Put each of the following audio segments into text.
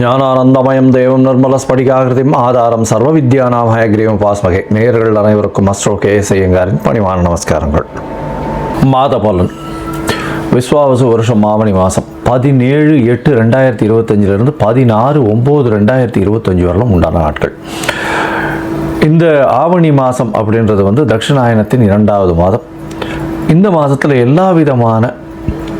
ஞானானந்தமயம் தேவம் நிர்மல ஸ்படிகாகிருதிம் ஆதாரம் சர்வ வித்யானாம் ஹயக்ரீவம் பாஸ்மகை. நேயர்கள் அனைவருக்கும் அஸ்ட்ரோ கே எஸ் ஐயங்காரின் பணிவான நமஸ்காரங்கள். மாத பலன் விஸ்வாவசு வருஷம் மாமணி மாதம் பதினேழு எட்டு ரெண்டாயிரத்தி இருபத்தஞ்சிலிருந்து பதினாறு ஒம்பது ரெண்டாயிரத்தி இருபத்தஞ்சி வரலும் உண்டான நாட்கள். இந்த ஆவணி மாதம் அப்படின்றது வந்து தட்சிணாயனத்தின் இரண்டாவது மாதம். இந்த மாதத்தில் எல்லா விதமான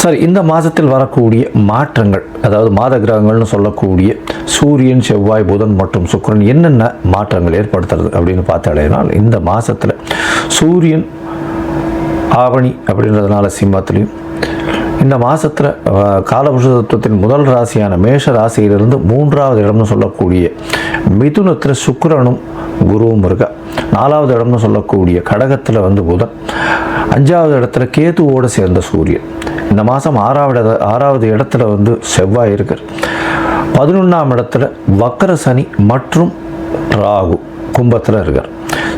சரி இந்த மாதத்தில் வரக்கூடிய மாற்றங்கள் அதாவது மாத கிரகங்கள்னு சொல்லக்கூடிய சூரியன் செவ்வாய் புதன் மற்றும் சுக்கிரன் என்னென்ன மாற்றங்கள் ஏற்படுத்துறது அப்படின்னு பார்த்தாலேனால் இந்த மாதத்தில் சூரியன் ஆவணி அப்படின்றதுனால சிம்மத்திலையும் இந்த மாதத்தில் காலபுருஷ தத்துவத்தின் முதல் ராசியான மேஷ ராசியிலிருந்து மூன்றாவது இடம்னு சொல்லக்கூடிய மிதுனத்தில் சுக்கரனும் குருவும் இருக்கா? நாலாவது இடம்னு சொல்லக்கூடிய கடகத்தில் வந்து புதன். அஞ்சாவது இடத்துல கேதுவோடு சேர்ந்த சூரியன். இந்த மாதம் ஆறாவது ஆறாவது இடத்துல வந்து செவ்வாய் இருக்கார். பதினொன்றாம் இடத்துல வக்கர சனி மற்றும் ராகு கும்பத்தில் இருக்கார்.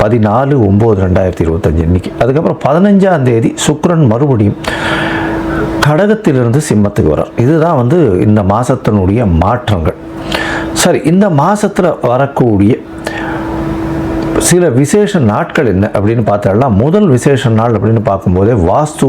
பதினாலு ஒம்பது ரெண்டாயிரத்தி இருபத்தஞ்சு அன்னைக்கு அதுக்கப்புறம் பதினஞ்சாம் தேதி சுக்ரன் மறுபடியும் கடகத்திலிருந்து சிம்மத்துக்கு வரார் இதுதான் வந்து இந்த மாதத்தினுடைய மாற்றங்கள். சரி இந்த மாதத்தில் வரக்கூடிய சில விசேஷ நாட்கள் என்ன அப்படின்னு பார்த்தாலாம் முதல் விசேஷ நாள் அப்படின்னு பார்க்கும்போதே வாஸ்து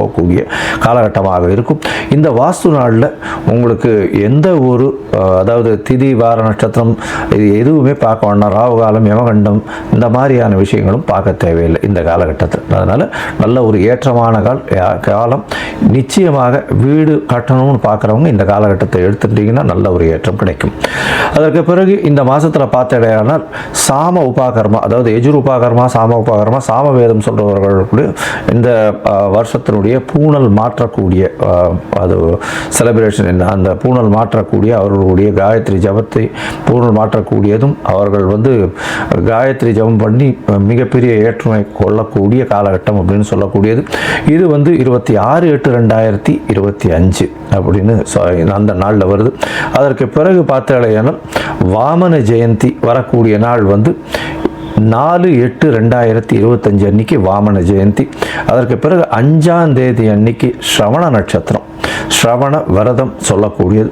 போகக்கூடிய காலகட்டமாக இருக்கும். இந்த வாஸ்து நாளில் உங்களுக்கு எந்த ஒரு அதாவது திதி வார நட்சத்திரம் இது எதுவுமே பார்க்க வேண்டாம். ராகு காலம் யமகண்டம் இந்த மாதிரியான விஷயங்களும் பார்க்க தேவையில்லை இந்த காலகட்டத்தில். அதனால் நல்ல ஒரு ஏற்றமான கால் யா- காலம். நிச்சயமாக வீடு கட்டணும்னு பார்க்குறவங்க இந்த காலகட்டத்தை எடுத்துட்டிங்கன்னா நல்ல ஒரு ஏற்றம் கிடைக்கும். அதற்கு பிறகு இந்த மாதத்தில் பார்த்தடையானால் சாம உபாகர்மா அதாவது எஜுர் உபாகர்மா சாம உபாகர்மா சாம வேதம் சொல்கிறவர்களுக்கு இந்த வருஷத்தினுடைய பூணல் மாற்றக்கூடிய அது செலிப்ரேஷன் என்ன அந்த பூணல் மாற்றக்கூடிய அவர்களுடைய காயத்ரி ஜபத்தை பூணல் மாற்றக்கூடியதும் அவர்கள் வந்து காயத்ரி ஜபம் பண்ணி மிகப்பெரிய ஏற்றுமை கொள்ளக்கூடிய காலகட்டம் அப்படின்னு சொல்லக்கூடியது. இது வந்து இருபத்தி ஆறு எட்டு ரெண்டாயிரத்தி இருபத்தி அஞ்சு அப்படின்னு சொ- அந்த நாளில் வருது. அதற்கு பிறகு பார்த்தாலேயானால் வாமன ஜெயந்தி வரக்கூடிய நாள் வந்து நாலு எட்டு ரெண்டாயிரத்தி இருபத்தஞ்சு அன்னைக்கு வாமன ஜெயந்தி. அதற்கு பிறகு அஞ்சாம் தேதி அன்னைக்கு ஸ்ரவண நட்சத்திரம். ஸ்ரவண விரதம் சொல்லக்கூடியது.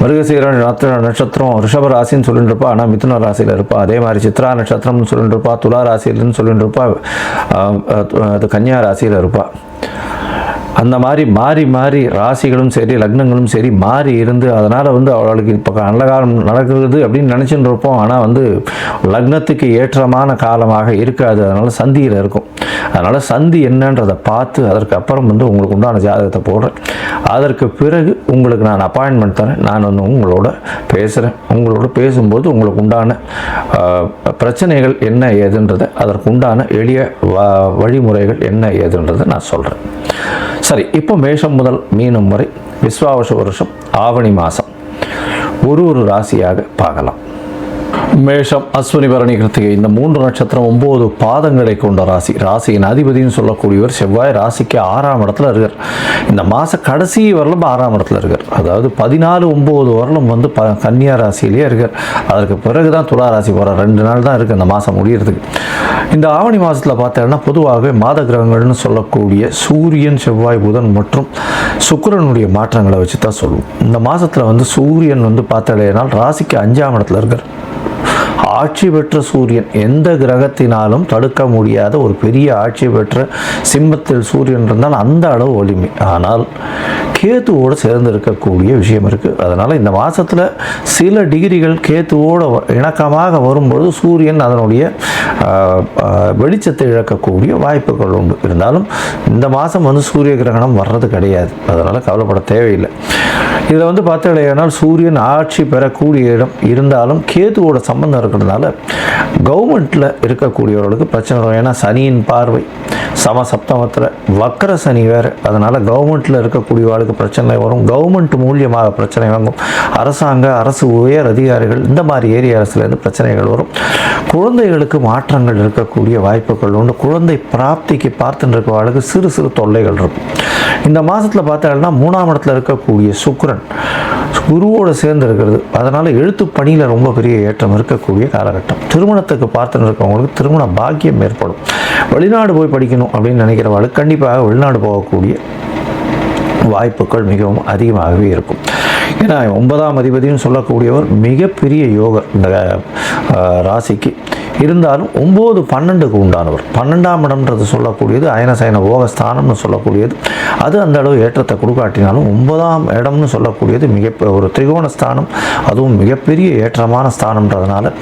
மிருகசீர நட்சத்திரம் நட்சத்திரம் ரிஷப ராசின்னு சொல்லிட்டு இருப்பா ஆனால் மிதுன ராசியில் இருப்பா. அதே மாதிரி சித்ரா நட்சத்திரம்னு சொல்லிட்டு இருப்பா துலா ராசியிலன்னு சொல்லிட்டு இருப்பா அது கன்னியா ராசியில் இருப்பா. அந்த மாதிரி மாறி மாறி ராசிகளும் சரி லக்னங்களும் சரி மாறி இருந்து அதனால் வந்து அவளுக்கு இப்போ நல்ல காலம் நடக்கிறது அப்படின்னு நினச்சிட்டு இருப்போம். ஆனால் வந்து லக்னத்துக்கு ஏற்றமான காலமாக இருக்காது. அதனால் சந்தியில் இருக்கும். அதனால் சந்தி என்னன்றதை பார்த்து அதற்கு அப்புறம் வந்து உங்களுக்கு உண்டான ஜாதகத்தை போடுறேன். அதற்கு பிறகு உங்களுக்கு நான் அப்பாயின்மெண்ட் தரேன். நான் வந்து உங்களோட பேசுகிறேன் உங்களோட பேசும்போது உங்களுக்கு உண்டான பிரச்சனைகள் என்ன ஏதுன்றதை அதற்கு உண்டான எளிய வ- வழிமுறைகள் என்ன ஏதுன்றதை நான் சொல்கிறேன் சரி இப்போ மேஷம் முதல் மீனம் வரை விஸ்வாவச வருஷம் ஆவணி மாதம் ஒரு ஒரு ராசியாக பார்க்கலாம். மேஷம் அஸ்வினி பரணி கிருத்திகை. இந்த மூன்று நட்சத்திரம் ஒன்பது பாதங்களை கொண்ட ராசி. ராசியின் அதிபதினு சொல்லக்கூடியவர் செவ்வாய் ராசிக்கு ஆறாம் இடத்துல இருக்கார். இந்த மாத கடைசி வரலும் ஆறாம் இடத்துல இருக்கார். அதாவது பதினாலு ஒம்பது வரலும் வந்து ப கன்னியா ராசியிலேயே இருக்கார். அதற்கு பிறகு தான் துலா ராசி போகிற ரெண்டு நாள் தான் இருக்குது இந்த மாதம் முடியறதுக்கு. இந்த ஆவணி மாதத்தில் பார்த்தோன்னா பொதுவாகவே மாத கிரகங்கள்னு சொல்லக்கூடிய சூரியன் செவ்வாய் புதன் மற்றும் சுக்கிரனுடைய மாற்றங்களை வச்சு தான் சொல்லுவோம். இந்த மாதத்தில் வந்து சூரியன் வந்து பார்த்தடையினால் ராசிக்கு அஞ்சாம் இடத்துல இருக்கார். ஆட்சி பெற்ற சூரியன் எந்த கிரகத்தினாலும் தடுக்க முடியாத ஒரு பெரிய ஆட்சி பெற்ற சிம்மத்தில் சூரியன் இருந்தால் அந்த அளவு ஒளிமை. ஆனால் கேத்துவோடு சேர்ந்து இருக்கக்கூடிய விஷயம் இருக்குது அதனால் இந்த மாதத்தில் சில டிகிரிகள் கேத்துவோடு வ- இணக்கமாக வரும்பொழுது சூரியன் அதனுடைய வெளிச்சத்தை இழக்கக்கூடிய வாய்ப்புகள் உண்டு. இருந்தாலும் இந்த மாதம் வந்து சூரிய கிரகணம் வர்றது கிடையாது. அதனால் கவலைப்பட தேவையில்லை. இதில் வந்து பார்த்தீங்கன்னா சூரியன் ஆட்சி பெறக்கூடிய இடம் இருந்தாலும் கேத்துவோட சம்பந்தம் இருக்கிறதுனால கவர்மெண்ட்டில் இருக்கக்கூடியவர்களுக்கு பிரச்சனை வரும் ஏன்னா சனியின் பார்வை சம சப்தமத்தில் வக்கர சனி வேறு. அதனால் கவர்மெண்ட்டில் அவங்களுக்கு பிரச்சனை வரும். கவர்மெண்ட் மூலியமாக பிரச்சனை வாங்கும் அரசாங்க அரசு உயர் அதிகாரிகள் இந்த மாதிரி ஏரியா அரசுலேருந்து பிரச்சனைகள் வரும். குழந்தைகளுக்கு மாற்றங்கள் இருக்கக்கூடிய வாய்ப்புகள் உண்டு. குழந்தை பிராப்திக்கு பார்த்துட்டு இருக்கவர்களுக்கு சிறு சிறு தொல்லைகள் இருக்கும். இந்த மாதத்தில் பார்த்தீங்கன்னா மூணாம் இடத்துல இருக்கக்கூடிய சுக்ரன் குருவோடு சேர்ந்து இருக்கிறது அதனால் எழுத்து பணியில் ரொம்ப பெரிய ஏற்றம் இருக்கக்கூடிய காலகட்டம். திருமணத்துக்கு பார்த்துன்னு இருக்கவங்களுக்கு திருமண பாக்கியம் ஏற்படும். வெளிநாடு போய் படிக்கணும் அப்படின்னு நினைக்கிறவாளுக்கு கண்டிப்பாக வெளிநாடு போகக்கூடிய வாய்ப்புகள் மிகவும் அதிகமாகவே இருக்கும். ஏன்னா ஒன்பதாம் அதிபதினு சொல்லக்கூடியவர் மிகப்பெரிய யோகர் இந்த ராசிக்கு இருந்தாலும் ஒம்பது பன்னெண்டுக்கு உண்டானவர். பன்னெண்டாம் இடம்ன்றது சொல்லக்கூடியது அயனசயன ஓகஸ்தானம்னு சொல்லக்கூடியது. அது அந்த அளவு ஏற்றத்தை கொடுக்காட்டினாலும் ஒன்பதாம் இடம்னு சொல்லக்கூடியது மிக ஒரு திரிகோண ஸ்தானம் அதுவும் மிகப்பெரிய ஏற்றமான ஸ்தானம்ன்றதுனால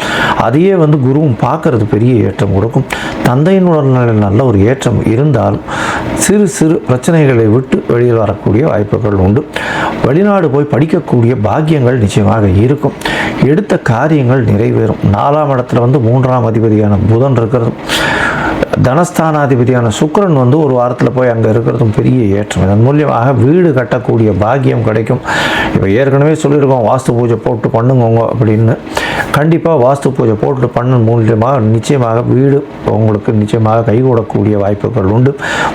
அதையே வந்து குருவும் பார்க்கறது பெரிய ஏற்றம் கொடுக்கும். தந்தையின் உடல்நிலையில் நல்ல ஒரு ஏற்றம் இருந்தாலும் சிறு சிறு பிரச்சனைகளை விட்டு வெளியில் வரக்கூடிய வாய்ப்புகள் உண்டு. வெளிநாடு போய் படிக்கக்கூடிய பாக்கியங்கள் நிச்சயமாக இருக்கும். எடுத்த காரியங்கள் நிறைவேறும். நாலாம் இடத்துல வந்து மூன்றாம் அதிபதியான புதன் இருக்கிறதும் தனஸ்தானாதிபதியான சுக்கிரன் வந்து ஒரு வாரத்தில் போய் அங்கே இருக்கிறதும் பெரிய ஏற்றம். இதன் மூலியமாக வீடு கட்டக்கூடிய பாக்கியம் கிடைக்கும். இப்போ ஏற்கனவே சொல்லியிருக்கோம் வாஸ்து பூஜை போட்டு பண்ணுங்க அப்படின்னு. கண்டிப்பாக வாஸ்து பூஜை போட்டு பண்ண மூலியமாக நிச்சயமாக வீடு உங்களுக்கு நிச்சயமாக கைகூடக்கூடிய வாய்ப்புகள் உண்டு.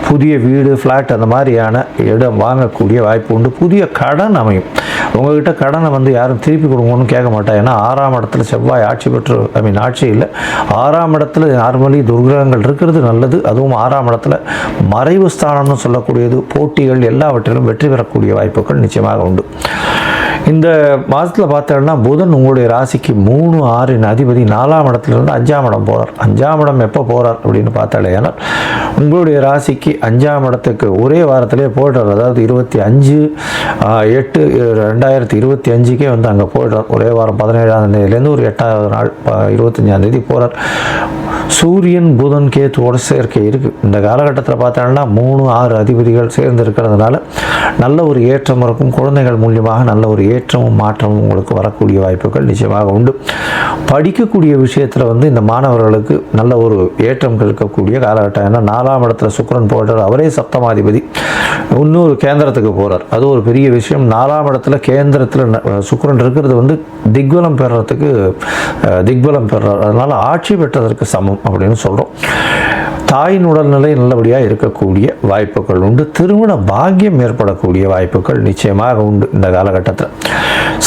புதிய வீடு ஃப்ளாட் அந்த மாதிரியான இடம் வாங்கக்கூடிய வாய்ப்பு உண்டு. புதிய கடன் அமையும். உங்ககிட்ட கடனை வந்து யாரும் திருப்பி கொடுங்கன்னு கேட்க மாட்டேன். ஏன்னா ஆறாம் இடத்துல செவ்வாய் ஆட்சி பெற்று ஐ மீன் ஆட்சி இல்லை. ஆறாம் இடத்துல நார்மலி துர்கிரகங்கள் இருக்கிறது நல்லது. அதுவும் ஆறாம் இடத்துல மறைவு ஸ்தானம்னு சொல்லக்கூடியது போட்டிகள் எல்லாவற்றிலும் வெற்றி பெறக்கூடிய வாய்ப்புகள் நிச்சயமாக உண்டு. இந்த மாதத்தில் பார்த்தோம்னா புதன் உங்களுடைய ராசிக்கு மூணு ஆறின் அதிபதி நாலாம் இடத்துலேருந்து அஞ்சாம் இடம் போகிறார் அஞ்சாம் இடம் எப்போ போகிறார் அப்படின்னு பார்த்தாலே ஏன்னா உங்களுடைய ராசிக்கு அஞ்சாம் இடத்துக்கு ஒரே வாரத்திலே போய்டுறார். அதாவது இருபத்தி அஞ்சு எட்டு ரெண்டாயிரத்தி இருபத்தி அஞ்சுக்கே வந்து அங்கே போய்டுறார். ஒரே வாரம் பதினேழாம் தேதியிலேருந்து ஒரு எட்டாவது நாள் இருபத்தஞ்சாம் தேதி போகிறார் சூரியன் புதன் கேத்துவோட சேர்க்கை இருக்குது இந்த காலகட்டத்தில் பார்த்தோம்னா மூணு ஆறு அதிபதிகள் சேர்ந்து இருக்கிறதுனால நல்ல ஒரு ஏற்றம் இருக்கும். குழந்தைகள் மூலியமாக நல்ல ஒரு ஏற்றமும் மாற்றமும் உங்களுக்கு வரக்கூடிய வாய்ப்புகள் நிச்சயமாக உண்டு. படிக்கக்கூடிய விஷயத்தில் வந்து இந்த மாணவர்களுக்கு நல்ல ஒரு ஏற்றம் கிடைக்கக்கூடிய காலகட்டம். ஏன்னா நாலாம் இடத்துல சுக்கிரன் போடுறார் அவரே சப்தமாதிபதி. இன்னொரு கேந்திரத்துக்கு போகிறார் அது ஒரு பெரிய விஷயம். நாலாம் இடத்துல கேந்திரத்தில் சுக்கரன் இருக்கிறது வந்து திக்வலம் பெறுறதுக்கு திக்வலம் பெறுறார் அதனால் ஆட்சி பெற்றதற்கு சமம் அப்படின்னு சொல்கிறோம் தாயின் உடல்நிலை நல்லபடியாக இருக்கக்கூடிய வாய்ப்புகள் உண்டு. திருமண பாக்கியம் ஏற்படக்கூடிய வாய்ப்புகள் நிச்சயமாக உண்டு இந்த காலகட்டத்தில்.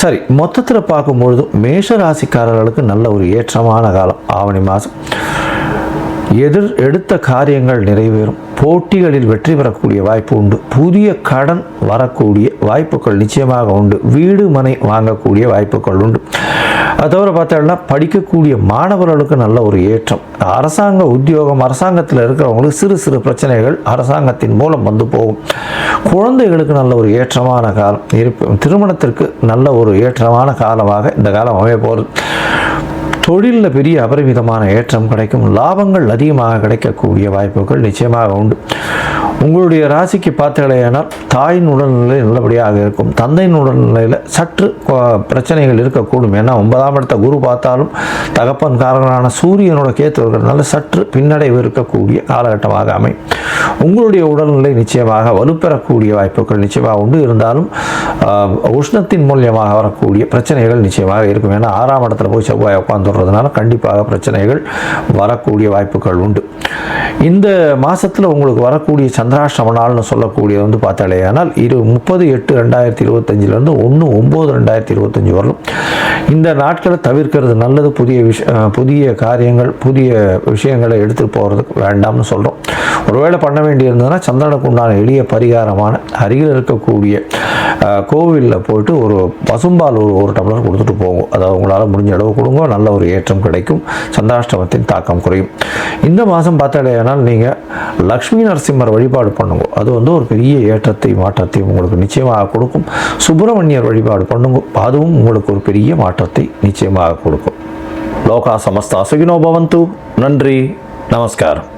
சரி மொத்தத்தில் பார்க்கும்பொழுது மேஷ ராசிக்காரர்களுக்கு நல்ல ஒரு ஏற்றமான காலம். ஆவணி மாதம் எதிர் எடுத்த காரியங்கள் நிறைவேறும். போட்டிகளில் வெற்றி பெறக்கூடிய வாய்ப்பு உண்டு. புதிய கடன் வரக்கூடிய வாய்ப்புகள் நிச்சயமாக உண்டு. வீடு மனை வாங்கக்கூடிய வாய்ப்புகள் உண்டு. அது தவிர பார்த்தோம்னா படிக்கக்கூடிய மாணவர்களுக்கு நல்ல ஒரு ஏற்றம். அரசாங்க உத்தியோகம் அரசாங்கத்தில் இருக்கிறவங்களுக்கு சிறு சிறு பிரச்சனைகள் அரசாங்கத்தின் மூலம் வந்து போகும். குழந்தைகளுக்கு நல்ல ஒரு ஏற்றமான காலம். இருப்பு திருமணத்திற்கு நல்ல ஒரு ஏற்றமான காலமாக இந்த காலம் அமைய போகிறது தொழிலில் பெரிய அபரிமிதமான ஏற்றம் கிடைக்கும் லாபங்கள் அதிகமாக கிடைக்கக்கூடிய வாய்ப்புகள் நிச்சயமாக உண்டு. உங்களுடைய ராசிக்கு பார்த்தீங்களேனால் தாயின் உடல்நிலை நல்லபடியாக இருக்கும். தந்தையின் உடல்நிலையில் சற்று பிரச்சனைகள் இருக்கக்கூடும். ஏன்னா ஒன்பதாம் இடத்த குரு பார்த்தாலும் தகப்பன் காரகனான சூரியனோட கேத்து இருக்கிறதுனால சற்று பின்னடைவு இருக்கக்கூடிய காலகட்டமாக அமையும். உங்களுடைய உடல்நிலை நிச்சயமாக வலுப்பெறக்கூடிய வாய்ப்புகள் நிச்சயமாக உண்டு. இருந்தாலும் உஷ்ணத்தின் மூலியமாக வரக்கூடிய பிரச்சனைகள் நிச்சயமாக இருக்கும். ஏன்னா ஆறாம் இடத்துல போய் செவ்வாய் உட்காந்துடுறதுனால கண்டிப்பாக பிரச்சனைகள் வரக்கூடிய வாய்ப்புகள் உண்டு. இந்த மாதத்தில் உங்களுக்கு வரக்கூடிய சந்திராஷ்டம நாள்னு சொல்லக்கூடியது வந்து பார்த்தாலேயானால் இரு முப்பது எட்டு ரெண்டாயிரத்தி இருபத்தஞ்சிலேருந்து ஒன்று ஒம்பது ரெண்டாயிரத்தி இருபத்தஞ்சி வரலும் இந்த நாட்களை தவிர்க்கிறது நல்லது. புதிய விஷ புதிய காரியங்கள் புதிய விஷயங்களை எடுத்துகிட்டு போகிறதுக்கு வேண்டாம்னு சொல்கிறோம் ஒருவேளை பண்ண வேண்டியிருந்ததுன்னா சந்திரனுக்கு உண்டான எளிய பரிகாரமான அருகில் இருக்கக்கூடிய கோவிலில் போயிட்டு ஒரு பசும்பால் ஒரு ஒரு டம்ளர் கொடுத்துட்டு போகும் அதாவது உங்களால் முடிஞ்ச அளவு கொடுங்க. நல்ல ஒரு ஏற்றம் கிடைக்கும். சந்திராஷ்டமத்தின் தாக்கம் குறையும். இந்த மாதம் பார்த்தாலேயானால் நீங்கள் லக்ஷ்மி நரசிம்மர் வழிபாடு வழிபாடு பண்ணுங்க. அது வந்து ஒரு பெரிய ஏற்றத்தை மாற்றத்தையும் உங்களுக்கு நிச்சயமாக கொடுக்கும். சுப்பிரமணியர் வழிபாடு பண்ணுங்க. அதுவும் உங்களுக்கு ஒரு பெரிய மாற்றத்தை நிச்சயமாக கொடுக்கும். லோகா சமஸ்தா சுகினோ பவந்து. நன்றி. நமஸ்காரம்.